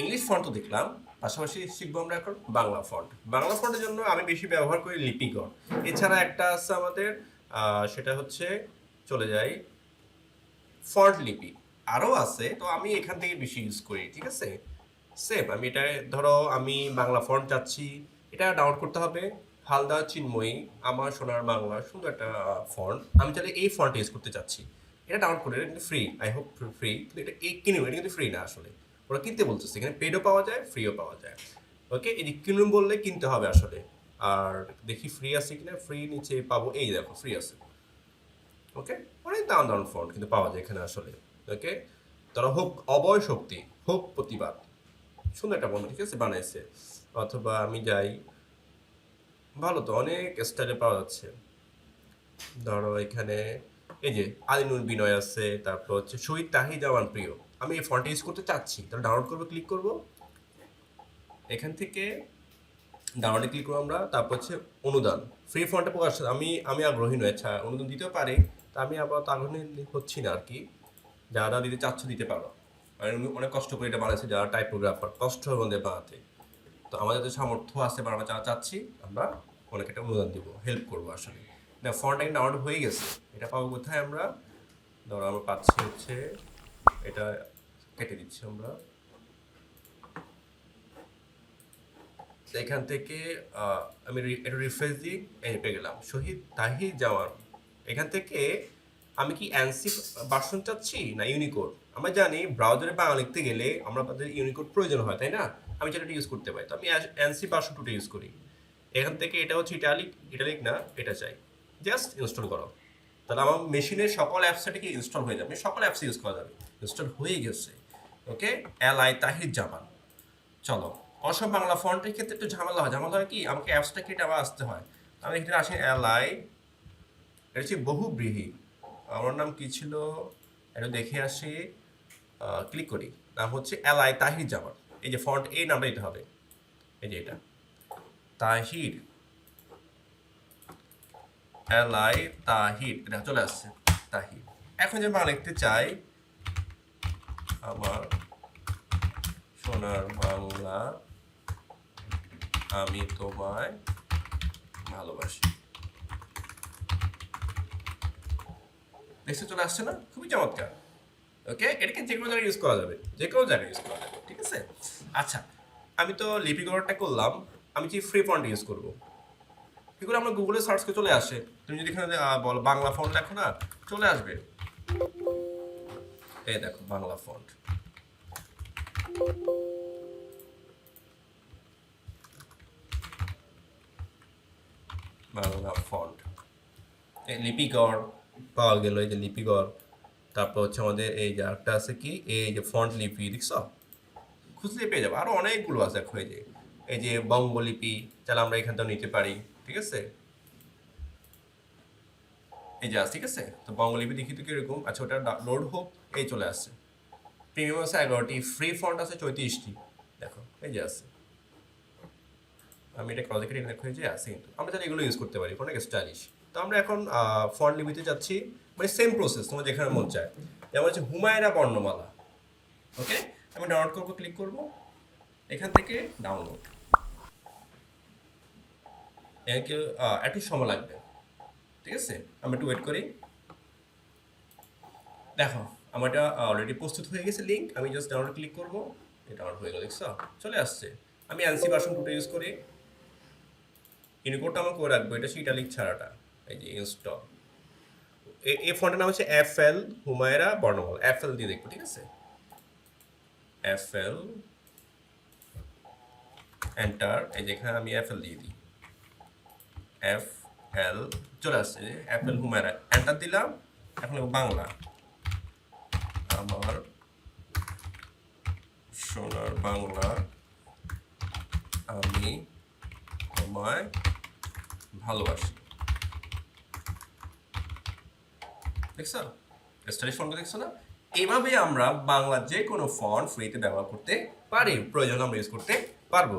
English font তো দেখলাম, পাশাপাশি শিখব আমরা এখন বাংলা ফন্ট বাংলা ফন্টের জন্য আমি বেশি ব্যবহার করি লিপিকর এছাড়া একটা আছে আমাদের সেটা হচ্ছে, চলে যাই ফন্ট লিপি। আরও আছে, তো আমি এখান থেকে বেশি ইউজ করি, ঠিক আছে? সেম আমি এটা, ধরো, আমি বাংলা ফন্ট চাচ্ছি, এটা ডাউনলোড করতে হবে, হালদা চিন্ময়ী, আমার সোনার বাংলা, সুন্দর একটা ফন্ট আমি চাইলে এই ফন্ট ইউজ করতে চাচ্ছি। এটা ডাউনলোড করে, এটা কিন্তু ফ্রি আই হোপ ফ্রি কিন্তু এটা এই কিনুন এটা কিন্তু ফ্রি না আসলে। ওরা কিনতে বলতেছে। এখানে পেডও পাওয়া যায় ফ্রিও পাওয়া যায়। ওকে এই যে কিনুন বললে কিনতে হবে আসলে। আর দেখি ফ্রি আছে কিনা? ফ্রি নিচে পাবো, এই দেখো ফ্রি আছে। ওকে অনেক দাম দাম ফন্ট কিন্তু পাওয়া যায় এখানে আসলে। ওকে তারা হোক, অবয় শক্তি, হোক প্রতিবাদ। সুন্দর একটা বন্ধু, ঠিক আছে? বানাইছে। অথবা আমি যাই। ভালো তো, অনেক স্টাইলে পাওয়া যাচ্ছে। ধরো এখানে এই যে আলিনুর বিনয় আছে, তারপর হচ্ছে শহীদ তাহি জামান প্রিয়। আমি এই ফন্ট ইউজ করতে চাচ্ছি, তাহলে ডাউনলোড করব ক্লিক করব। এখান থেকে ডাউনলোডে ক্লিক করব আমরা, তারপর হচ্ছে অনুদান। ফ্রি ফন্টে প্রকাশ আমি আমি আগ্রহী নয় আচ্ছা অনুদান দিতেও পারে, তা আমি আবার আগ্রহী হচ্ছি না আর কি। যারা দিতে চাচ্ছ, দিতে পারো। আর উনি অনেক কষ্ট করে এটা বানাইছে যারা টাইপোগ্রাফার কষ্ট হবে আমাদের বানাতে। তো আমাদের যে সামর্থ্য আছে, বা আমরা যা চাচ্ছি, আমরা অনেক একটা অনুদান দিব হেল্প করব আসলে। না ফন্ট ডাউনলোড হয়ে গেছে, এটা পাবো কোথায় আমরা? ধরো আমরা পাচ্ছি হচ্ছে এটা কেটে দিচ্ছি আমরা। এখান থেকে আমি এটা রিফ্রেশ দিই পেয়ে গেলাম। শহীদ তাহি যাওয়ার এখান থেকে আমি কি অ্যানসি ভার্সন চাচ্ছি না ইউনিকোড আমরা জানি ব্রাউজারে বাংলা লিখতে গেলে আমরা আমাদের ইউনিকোড প্রয়োজন হয়, তাই না? আমি যেটা ইউজ করতে পারি। তো আমি অ্যানসি ভার্সন টুটা ইউজ করি। এখান থেকে এটা হচ্ছে ইটালিক ইটালিক না, এটা চাই। জাস্ট ইনস্টল করো। তাহলে আমার মেশিনের সকল অ্যাপসটা কি ইনস্টল হয়ে যাবে। সকল অ্যাপস ইউজ করা যাবে। ইনস্টল হয়ে গেছে। ওকে এল আই তাহির জামান চলো, অসম বাংলা ফন্টের ক্ষেত্রে একটু ঝামেলা হয়। ঝামেলা হয় কি? আমাকে অ্যাপসটা কেটে আবার আসতে হয়। আমি এখানে আসি এল আই এটা হচ্ছে বহুব্রীহি। আমার নাম কি ছিল? এটা দেখে আসি। ক্লিক করি। নাম হচ্ছে এল আই তাহির জামান এই যে ফন্ট এই নামটা এটা হবে। এই যে এটা। তাহির এল আই তাহির এটা চলে আসছে। তাহির এখন যে বাংলা লিখতে চাই আমার সোনার বাংলা আমি তোমায় ভালোবাসি। দেখতে চলে আসছে না? খুবই চমৎকার। ওকে এটাকে যে কোনো জায়গায় ইউজ করা যাবে? যে কোনো জায়গায় ইউজ করা যাবে, ঠিক আছে? আচ্ছা আমি তো লিপি করারটা করলাম, আমি কি ফ্রি ফন্ট ইউজ করব? এগুলো আমরা গুগলে সার্চ করে চলে আসে। তুমি যদি এখানে বলো, বাংলা ফন্ট লেখো না, চলে আসবে। এই দেখো, বাংলা ফন্ট বাংলা ফন্ট এই লিপিকর পাওয়া গেল এই যে লিপিকর তারপর হচ্ছে আমাদের এই যে আরেকটা আছে কি? এই যে ফন্ট লিপি, দেখছ? খুঁজলে পেয়ে যাব। আরও অনেকগুলো আছে এখন এই যে। এই যে বঙ্গলিপি, তাহলে আমরা এখান থেকে নিতে পারি, ঠিক আছে? এই যে ঠিক আছে? তো বঙ্গলিপি তো কীরকম আচ্ছা ওটা লোড হোক, এই চলে আসছে। প্রিমিয়াম আছে এগারোটি ফ্রি ফন্ট আছে চৌত্রিশটি। দেখো, এই যে আছে। আমি এটা ক্রজে কেটে দেখো যে আছে কিন্তু। আমরা তাহলে এগুলো ইউজ করতে পারি অনেক স্টাইলিশ তো আমরা এখন ফন্ট লিপিতে যাচ্ছি মানে সেম প্রসেস তোমার যেখানে মন চায়। যেমন হচ্ছে হুমায়রা বর্ণমালা। ওকে আমি ডাউনলোড করব ক্লিক করব। এখান থেকে ডাউনলোড একটু সময় লাগবে। ঠিক আছে? আমি একটু ওয়েট করি। দেখো আমার এটা অলরেডি প্রস্তুত হয়ে গেছে লিঙ্ক আমি জাস্ট ডাউনলোড ক্লিক করব। এটা ডাউনলোড হয়ে গেল, দেখছ? চলে আসছে। আমি অ্যানসি ভার্সন টুটা ইউজ করি। ইউনিকোডটা আমার করে রাখব। এটা হচ্ছে ইটালিক ছাড়াটা। এই যে ইনস্টল এই ফোনটার নাম হচ্ছে এফ এল হুমায়রা বর্ণমালা এফ এল দিয়ে দেখব, ঠিক আছে? এফ এল এন্টার এই যেখানে আমি এফ এল দিয়ে দিই। এফ এল চলে আসছে অ্যাপেল এল হুমায়রা এন্টার দিলাম, এখন বাংলা। আমার সোনার বাংলা, আমি তোমায় ভালোবাসি। দেখছ? ফন্ট দেখছ না? এইভাবে আমরা বাংলা যে কোনো ফন্ট ফ্রিতে ব্যবহার করতে পারি, প্রয়োজন আমরা ইউজ করতে পারব।